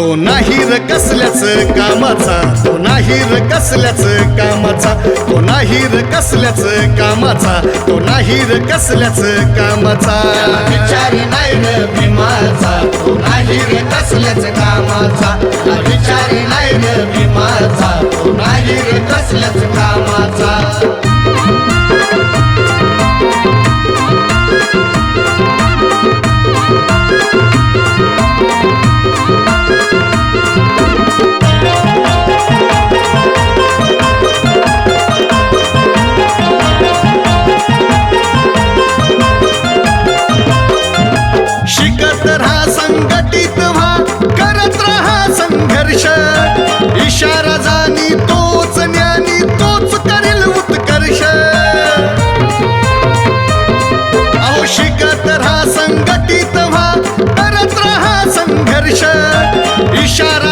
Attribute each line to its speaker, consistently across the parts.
Speaker 1: तो नाही र कसल्याच कामाचा तो नाही र कसल्याच कामाचा तो नाही र कसल्याच कामाचा तो नाही र कसल्याच कामाचा.
Speaker 2: विचारी नाही र भीमाचा तो नाही रे कसल्याच कामाचा. विचारी नाही र भीमाचा
Speaker 1: राहा संघटित व्हा करत राहा संघर्ष. इशारा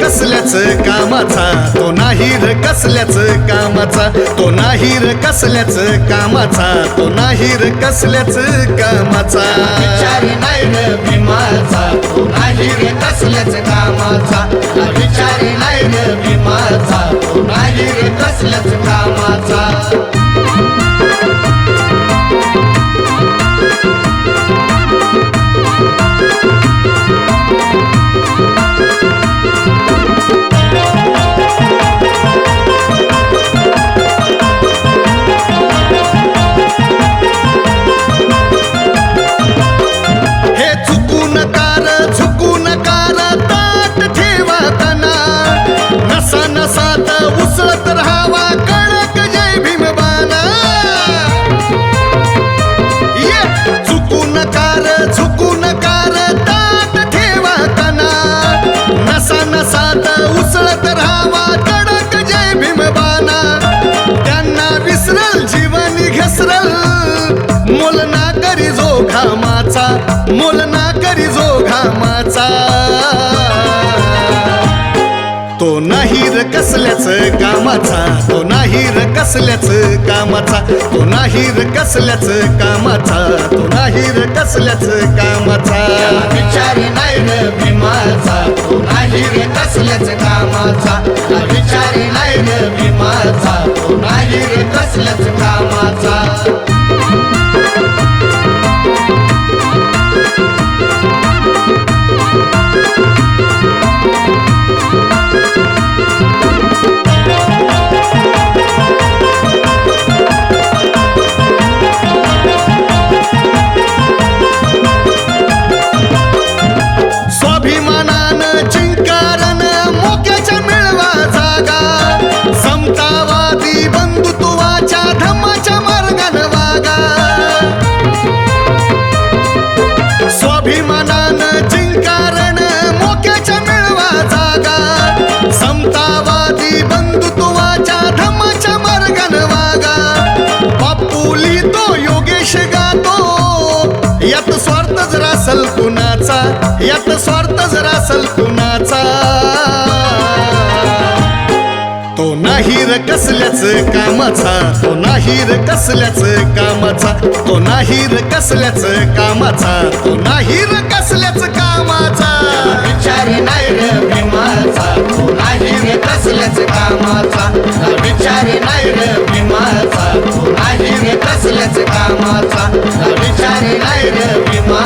Speaker 1: कसल्याच कामाचा? तो नाही र कसल्याच कामाचा? तो नाही र कसल्याच कामाचा? तो नाही र कसल्याच कामाचा?
Speaker 2: विचारी नाही र भीमाचा तो नाही कसल्याच कामाचा.
Speaker 1: घामाचा मोल ना करी जो घामाचा. तो नाही र कसल्याच कामाचा तो नाही र कसल्याच कामाचा तो नाही र कसल्याच कामाचा तो नाही र कसल्याच कामाचा.
Speaker 2: विचारी नाही र भीमाचा तो नाही र कसल्याच कामाचा.
Speaker 1: असल कुणाचा? यात स्वार्थ जर असल कुणाचा? तो नाही र कसल्याच कामाचा तो नाही र कसल्याच कामाचा तो नाही र कसल्याच कामाचा तो नाही र कसल्याच कामाचा.
Speaker 2: विचार नाही र भीमाचा तो नाही र कसल्याच कामाचा. विचार नाही र भीमाचा तो नाही र कसल्याच कामाचा. विचार नाही र भीमाचा